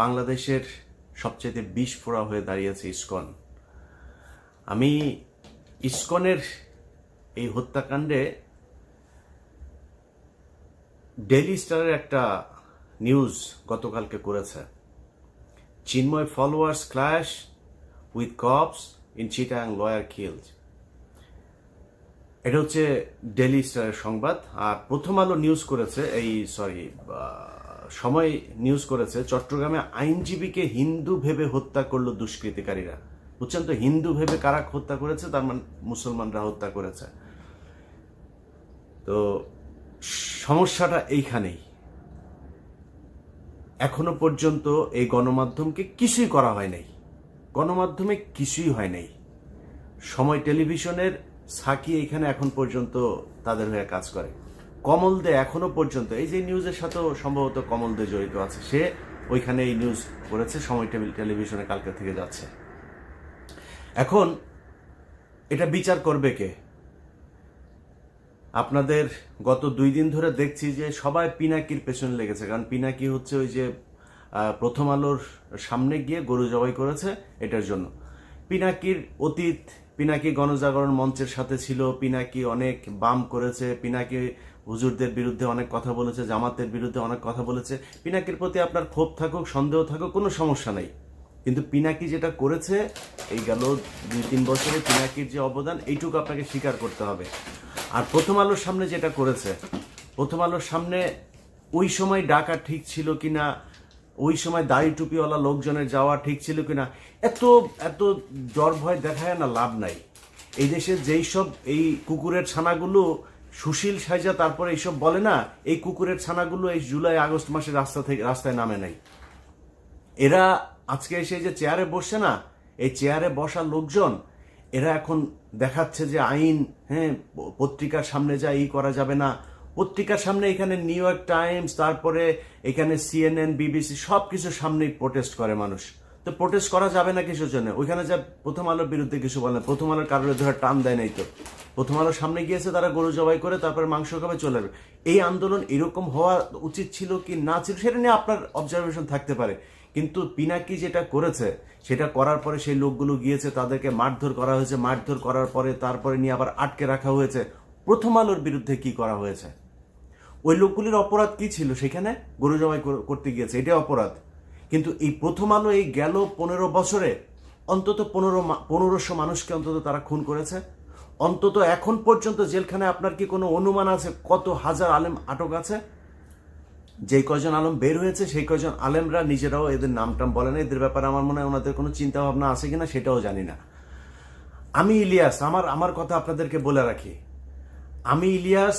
বাংলাদেশের সবচেয়ে বিষ ফোড়া হয়ে দাঁড়িয়েছে ইস্কন। আমি ইস্কনের এই হত্যাকাণ্ডে ডেইলি স্টারের একটা নিউজ গতকালকে করেছে। Chinmoy followers clash with cops in Chittagong lawyer killed এটা হচ্ছে ডেলি স্টারের সংবাদ। আর প্রথম আলো নিউজ করেছে এই সরি সময় নিউজ করেছে, চট্টগ্রামে আইনজীবীকে হিন্দু ভেবে হত্যা করল দুষ্কৃতিকারীরা। বুঝছেন তো? হিন্দু ভেবে কারা হত্যা করেছে? তার মানে মুসলমানরা হত্যা করেছে। তো সমস্যাটা এইখানেই। এখনও পর্যন্ত এই গণমাধ্যমকে কিছুই করা হয় নাই। গণমাধ্যমে কিছুই হয় নাই। সময় টেলিভিশনের সাকি এখানে এখন পর্যন্ত তাদের হয়ে কাজ করে। কমল দে এখনও পর্যন্ত, এই যে নিউজের সাথেও সম্ভবত কমল দে জড়িত আছে, সে ওইখানে এই নিউজ করেছে, সময় টেলি- টেলিভিশনে কালকে থেকে যাচ্ছে। এখন, এটা বিচার করবে কে? আপনাদের গত দুই দিন ধরে দেখছি যে সবাই পিনাকির পেছনে লেগেছে, কারণ পিনাকি হচ্ছে ওই যে প্রথম আলোর সামনে গিয়ে গরু জবাই করেছে, এটার জন্য। পিনাকির অতীত, পিনাকি গণজাগরণ মঞ্চের সাথে ছিল, পিনাকি অনেক বাম করেছে, পিনাকি হুজুরদের বিরুদ্ধে অনেক কথা বলেছে, জামাতের বিরুদ্ধে অনেক কথা বলেছে। পিনাকির প্রতি আপনার ক্ষোভ থাকুক, সন্দেহ থাকুক, কোনো সমস্যা নেই। কিন্তু পিনাকি যেটা করেছে, এই গেল দুই তিন বছরে পিনাকির যে অবদান, এইটুকু আপনাকে স্বীকার করতে হবে। আর প্রথম আলোর সামনে যেটা করেছে, প্রথম আলোর সামনে ওই সময় ডাকা ঠিক ছিল কিনা, ওই সময় দাড়ি টুপিওয়ালা লোকজনের যাওয়া ঠিক ছিল কিনা, এত এত ডর ভয় দেখায় না লাভ নাই। এই দেশে যেই সব এই কুকুরের ছানাগুলো সুশীল সাইজা তারপরে এইসব বলে না, এই কুকুরের ছানাগুলো এই জুলাই, আগস্ট মাসে রাস্তা থেকে, রাস্তায় নামে নাই। এরা আজকে এসে যে চেয়ারে বসছে না, এই চেয়ারে বসা লোকজন, এরা এখন দেখাচ্ছে যে আইন হ্যাঁ পত্রিকার সামনে যা ই করা যাবে না। পত্রিকার সামনে এখানে নিউ ইয়র্ক টাইমস, তারপরে এখানে সিএনএন, বিবিসি সব কিছুর সামনেই প্রোটেস্ট করে মানুষ। তো প্রোটেস্ট করা যাবে না কিছুর জন্য? ওইখানে যা প্রথম আলোর বিরুদ্ধে কিছু বলে প্রথম আলোর কারোর ধরে টান দেয় নাই তো। প্রথম আলোর সামনে গিয়েছে, তারা গরু জবাই করে তারপরে মাংস খাবে, চলে যাবে। এই আন্দোলন এরকম হওয়া উচিত ছিল কি না ছিল, সেটা নিয়ে আপনার অবজারভেশন থাকতে পারে। কিন্তু পিনাকি যেটা করেছে, সেটা করার পরে সেই লোকগুলো গিয়েছে, তাদেরকে মারধর করা হয়েছে। মারধর করার পরে তারপরে নিয়ে আবার আটকে রাখা হয়েছে। প্রথম আলোর বিরুদ্ধে কি করা হয়েছে? ওই লোকগুলির অপরাধ কি ছিল সেখানে? গরু জবাই করতে গিয়েছে, এটাই অপরাধ। কিন্তু এই প্রথম আলো এই গেল পনেরো বছরে, অন্তত পনেরো পনেরোশো মানুষকে অন্তত তারা খুন করেছে। অন্তত এখন পর্যন্ত জেলখানায় আপনার কি কোনো অনুমান আছে কত হাজার আলেম আটক আছে? যে কয়জন আলম বের হয়েছে, সেই কয়জন আলেমরা নিজেরাও এদের নাম টাম বলে না। এদের ব্যাপারে আমার মনে হয় ওনাদের কোনো চিন্তা ভাবনা আছে কিনা সেটাও জানি না। আমি ইলিয়াস, আমার আমার কথা আপনাদেরকে বলে রাখি। আমি ইলিয়াস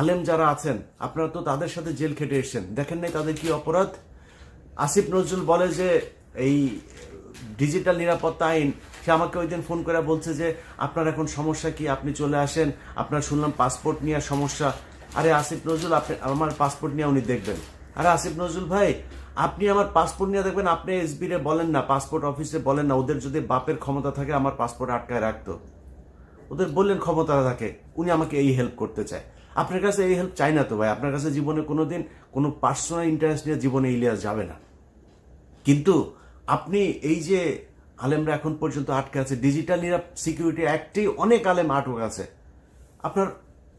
আলেম যারা আছেন, আপনারা তো তাদের সাথে জেল খেটে এসেছেন। দেখেন নাই তাদের কি অপরাধ? আসিফ নজরুল বলে যে, এই ডিজিটাল নিরাপত্তা আইন, সে আমাকে ওই দিন ফোন করে বলছে যে, আপনার এখন সমস্যা কি? আপনি চলে আসেন। আপনার শুনলাম পাসপোর্ট নিয়ে সমস্যা। আরে আসিফ নজরুল, আপনি আমার পাসপোর্ট নিয়ে উনি দেখবেন। আরে আসিফ নজরুল ভাই, আপনি আমার পাসপোর্ট নিয়ে দেখবেন, আপনি এসবি রে বলেন না, পাসপোর্ট অফিসে বলেন না, ওদের যদি বাপের ক্ষমতা থাকে, আমার পাসপোর্ট আটকায় রাখতো। ওদের বললেন ক্ষমতা থাকে, উনি আমাকে এই হেল্প করতে চায়। আপনার কাছে এই হেল্প চাই না তো ভাই। আপনার কাছে জীবনে কোনোদিন কোনো পার্সোনাল ইন্টারেস্ট নিয়ে জীবনে ইলিয়াস যাবে না। কিন্তু আপনি এই যে আলেমরা এখন পর্যন্ত আটকে আছে ডিজিটাল নিরাপ সিকিউরিটি অ্যাক্টেই অনেক আলেম আটক আছে। আপনার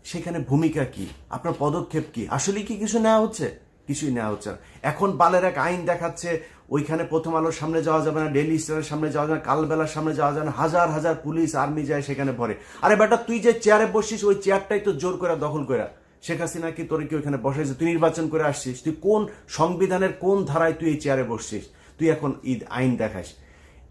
সেখানে ভূমিকা কি? আপনার পদক্ষেপ কি? আসলে কি কিছু নেওয়া হচ্ছে? কিছুই নেওয়া হচ্ছে এখন বালের এক আইন দেখাচ্ছে ওইখানে প্রথম আলোর সামনে যাওয়া যাবে না ডেলি স্টারের সামনে যাওয়া যাবে না, কালবেলার সামনে যাওয়া যাবে না, হাজার হাজার পুলিশ আর্মি যায় সেখানে পড়ে। আরে বেটা, তুই যে চেয়ারে বসছিস, ওই চেয়ারটাই তো জোর করে দখল করে শেখ হাসিনা কি তোর কি ওইখানে বসাইছে? তুই নির্বাচন করে আসছিস, তুই কোন সংবিধানের কোন ধারায় তুই এই চেয়ারে বসছিস? তুই এখন ঈদ আইন দেখাস।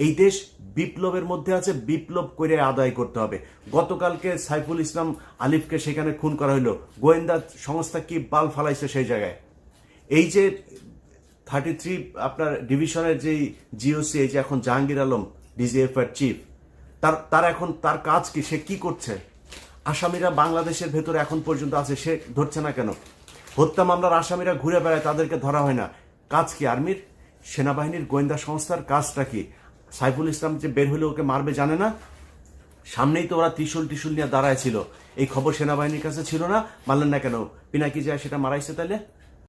এই দেশ বিপ্লবের মধ্যে আছে, বিপ্লব করে আদায় করতে হবে। গতকালকে সাইফুল ইসলাম আলিফকে সেখানে খুন করা হলো গোয়েন্দা সংস্থা কি বাল ফালাইছে সেই জায়গায়? এই যে থার্টি থ্রি আপনার ডিভিশনের যেই জিওসি এই যে এখন জাহাঙ্গীর আলম ডিজিএফ এর চিফ তার তার এখন, তার কাজ কি? সে কি করছে? আসামিরা বাংলাদেশের ভেতরে এখন পর্যন্ত আছে, সে ধরছে না কেন? হত্যা মামলার আসামিরা ঘুরে বেড়ায়, তাদেরকে ধরা হয় না। কাজ কি আর্মির? সেনাবাহিনীর গোয়েন্দা সংস্থার কাজটা কি? সাইফুল ইসলাম যে বের হলে ওকে মারবে জানে না? সামনেই তো ওরা ত্রিশুল টিশুল নিয়ে দাঁড়ায় ছিল। এই খবর সেনাবাহিনীর কাছে ছিল না মানলেন না কেন? পিনাকি যায় সেটা মারাইছে তাহলে